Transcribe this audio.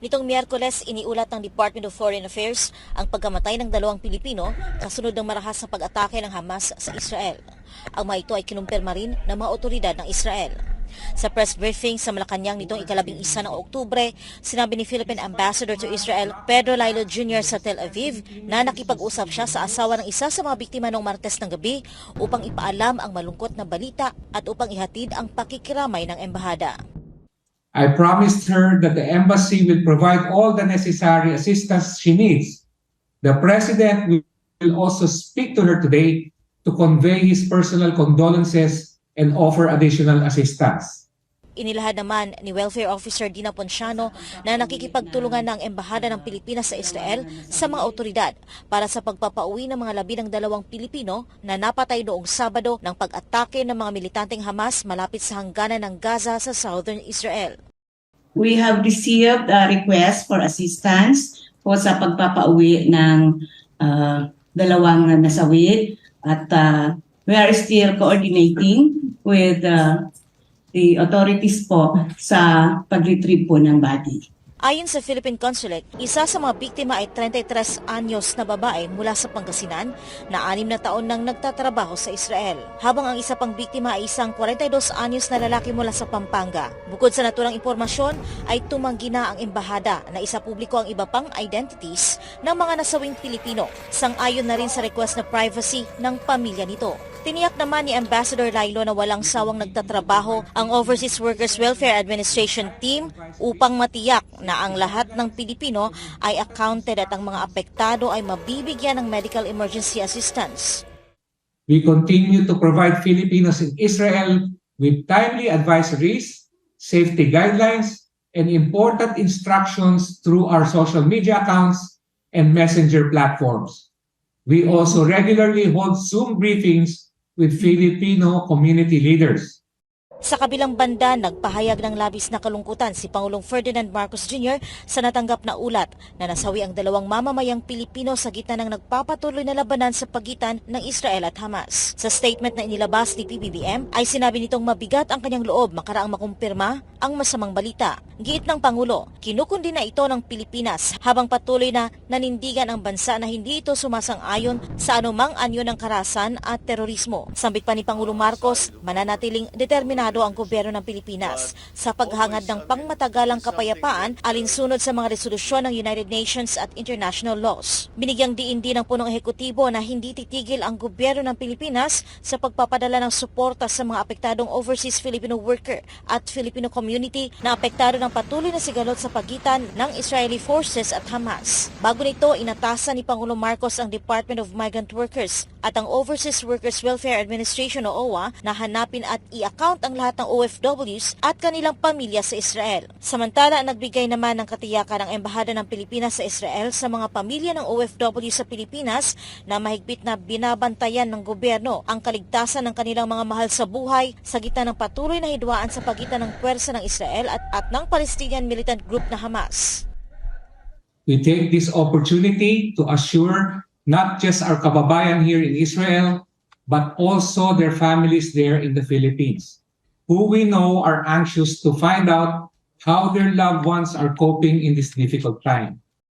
Nitong Miyerkules, iniulat ng Department of Foreign Affairs ang pagkamatay ng dalawang Pilipino kasunod ng marahas na pag-atake ng Hamas sa Israel. Ang mga ito ay kinumpirma rin ng mga otoridad ng Israel. Sa press briefing sa Malacanang nitong ikalabing isa ng Oktubre, sinabi ni Philippine Ambassador to Israel Pedro Lilo Jr. sa Tel Aviv na nakipag-usap siya sa asawa ng isa sa mga biktima noong Martes ng gabi upang ipaalam ang malungkot na balita at upang ihatid ang pakikiramay ng embahada. I promised her that the embassy will provide all the necessary assistance she needs. The President will also speak to her today to convey his personal condolences and offer additional assistance. Inilahad naman ni Welfare Officer Dina Ponciano na nakikipagtulungan ng Embahada ng Pilipinas sa Israel sa mga otoridad para sa pagpapauwi ng mga labi ng dalawang Pilipino na napatay noong Sabado ng pag-atake ng mga militanteng Hamas malapit sa hangganan ng Gaza sa southern Israel. We have received a request for assistance po sa pagpapauwi ng ah, dalawang nasawi at ah, we are still coordinating with ah, the authorities po sa pag-retrieve po ng body. Ayon sa Philippine Consulate, isa sa mga biktima ay 33 anyos na babae mula sa Pangasinan na anim na taon nang nagtatrabaho sa Israel. Habang ang isa pang biktima ay isang 42 anyos na lalaki mula sa Pampanga. Bukod sa naturang impormasyon, ay tumanggi na ang embahada na isa publiko ang iba pang identities ng mga nasawing Pilipino. Sang-ayon na rin sa request na privacy ng pamilya nito. Tiniyak naman ni Ambassador Lailo na walang sawang nagtatrabaho ang Overseas Workers Welfare Administration Team upang matiyak na ang lahat ng Pilipino ay accounted at ang mga apektado ay mabibigyan ng medical emergency assistance. We continue to provide Filipinos in Israel with timely advisories, safety guidelines, and important instructions through our social media accounts and messenger platforms. We also regularly hold Zoom briefings with Filipino community leaders. Sa kabilang banda, nagpahayag ng labis na kalungkutan si Pangulong Ferdinand Marcos Jr. sa natanggap na ulat na nasawi ang dalawang mamamayang Pilipino sa gitna ng nagpapatuloy na labanan sa pagitan ng Israel at Hamas. Sa statement na inilabas ni PBBM ay sinabi nitong mabigat ang kanyang loob makaraang makumpirma ang masamang balita. Giit ng Pangulo, kinukundi na ito ng Pilipinas habang patuloy na nanindigan ang bansa na hindi ito sumasang-ayon sa anumang anyo ng karasan at terorismo. Sambit pa ni Pangulong Marcos, mananatiling determinado ang gobyerno ng Pilipinas sa paghangad ng pangmatagalang kapayapaan alinsunod sa mga resolusyon ng United Nations at international laws. Binigyang diin din ng punong ehekutibo na hindi titigil ang gobyerno ng Pilipinas sa pagpapadala ng suporta sa mga apektadong overseas Filipino worker at Filipino community na apektado ng patuloy na sigalot sa pagitan ng Israeli forces at Hamas. Bago nito, inatasan ni Pangulong Marcos ang Department of Migrant Workers at ang Overseas Workers Welfare Administration o OWA na hanapin at i-account ang lahat ng OFWs at kanilang pamilya sa Israel. Samantala, nagbigay naman ng katiyakan ang Embahada ng Pilipinas sa Israel sa mga pamilya ng OFW sa Pilipinas na mahigpit na binabantayan ng gobyerno ang kaligtasan ng kanilang mga mahal sa buhay sa gitna ng patuloy na hidwaan sa pagitan ng pwersa ng Israel at, at ng Palestinian militant group na Hamas. We take this opportunity to assure not just our kababayan here in Israel, but also their families there in the Philippines, who we know are anxious to find out how their loved ones are coping in this difficult time.